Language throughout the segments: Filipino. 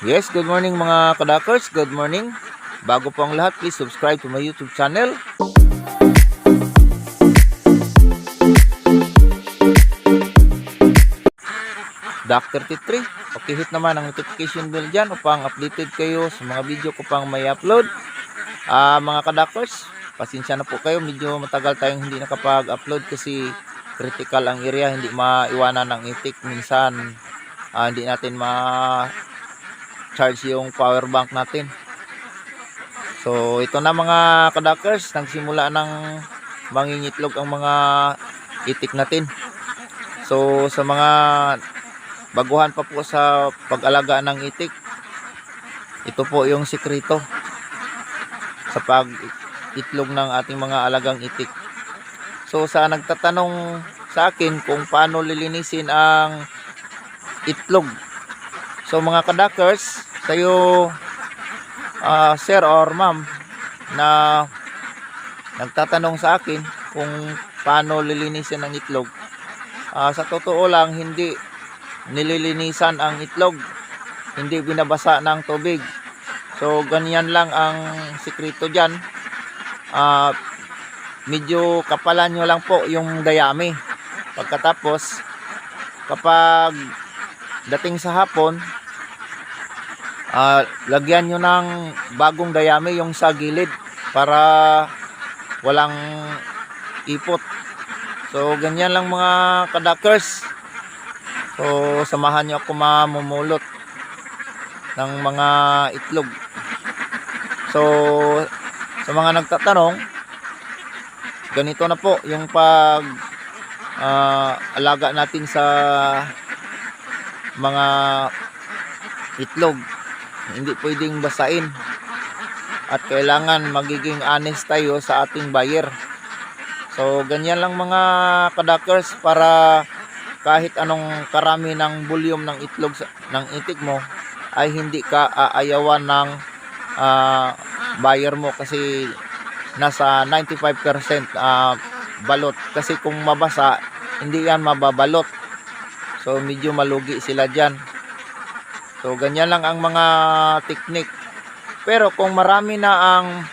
Yes, good morning mga kadakers. Good morning. Bago po ang lahat, please subscribe to my YouTube channel. Dr. T3, pakihit naman ang notification bell dyan upang updated kayo sa mga video ko pang may upload. Ah, mga kadakers, pasensya na po kayo, medyo matagal tayong hindi nakapag-upload kasi critical ang area, hindi maiwanan ng itik. Minsan, ah, hindi natin ma charge yung power bank natin. So, ito na mga kadakers, nagsimula ng mangingitlog ang mga itik natin. So, sa mga baguhan pa po sa pag-alaga ng itik, ito po yung sikreto sa pag-itlog ng ating mga alagang itik. So, sa nagtatanong sa akin kung paano lilinisin ang itlog So mga kadakers, tayo ah, sir or ma'am na nagtatanong sa akin kung paano lilinisin ang itlog. Ah, sa totoo lang, hindi nililinisan ang itlog. Hindi binabasa ng tubig. So ganyan lang ang sikreto dyan. Ah, medyo kapalan nyo lang po yung dayami. Pagkatapos, kapag dating sa hapon, Ah, lagyan nyo ng bagong dayami yung sa gilid para walang ipot. So, ganyan lang mga kadakers. So, samahan nyo ako mamumulot ng mga itlog. So, sa mga nagtatanong, ganito na po yung pag ah, alaga natin sa mga itlog hindi pwedeng basain at kailangan magiging honest tayo sa ating buyer. So ganyan lang mga kadakers para kahit anong karami ng volume ng itlog ng itik mo ay hindi ka aayawan ng ah, buyer mo kasi nasa 95% ah, balot. Kasi kung mabasa hindi yan mababalot. So medyo malugi sila dyan So, ganyan lang ang mga technique. Pero kung marami na ang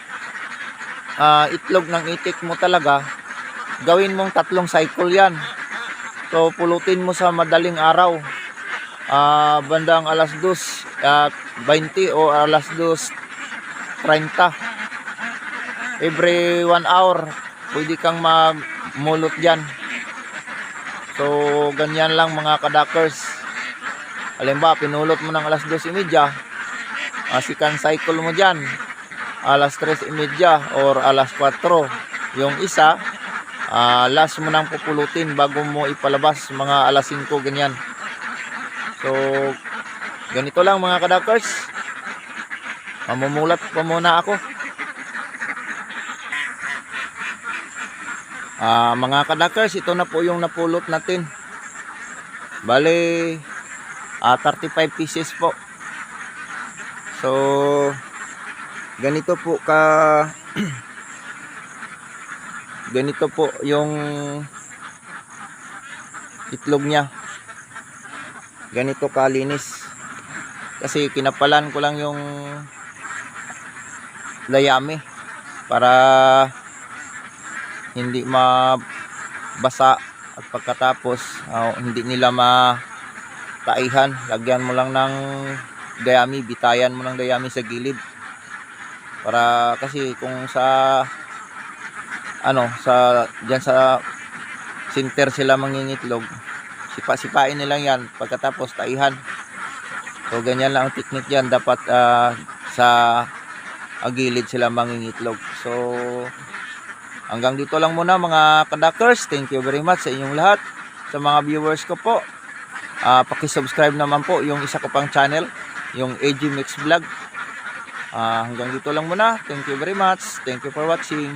ah, itlog ng itik mo talaga, gawin mong tatlong cycle yan. So, pulutin mo sa madaling araw. Ah, bandang alas 2 at 20 o alas 2 30. Every 1 hour, pwede kang magmulot dyan. So, ganyan lang mga kadakers. Halimbawa, pinulot mo ng alas 2.30, uh, sikan cycle mo dyan, alas 3.30 or alas 4. Yung isa, ah, last mo nang pupulutin bago mo ipalabas, mga alas 5, ganyan. So, ganito lang mga kadakers. Mamumulat pa muna ako. Ah, mga kadakers, ito na po yung napulot natin. Bale, Ah, 35 pieces po. So, ganito po ka ganito po yung itlog niya. Ganito kalinis. Kasi kinapalan ko lang yung layami para hindi mabasa at pagkatapos ah, hindi nila ma taihan lagyan mo lang ng dayami bitayan mo ng dayami sa gilid. Para kasi kung sa ano sa diyan sa center sila mangingitlog sipa-sipain nila yan. Pagkatapos taihan. So ganyan lang ang technique yan. Dapat ah, sa agilid sila mangingitlog. So hanggang dito lang muna mga kadakers. Thank you very much sa inyong lahat. Sa mga viewers ko po Ah, paki-subscribe naman po yung isa ko pang channel, yung AG Mix Vlog. Ah, hanggang dito lang muna. Thank you very much. Thank you for watching.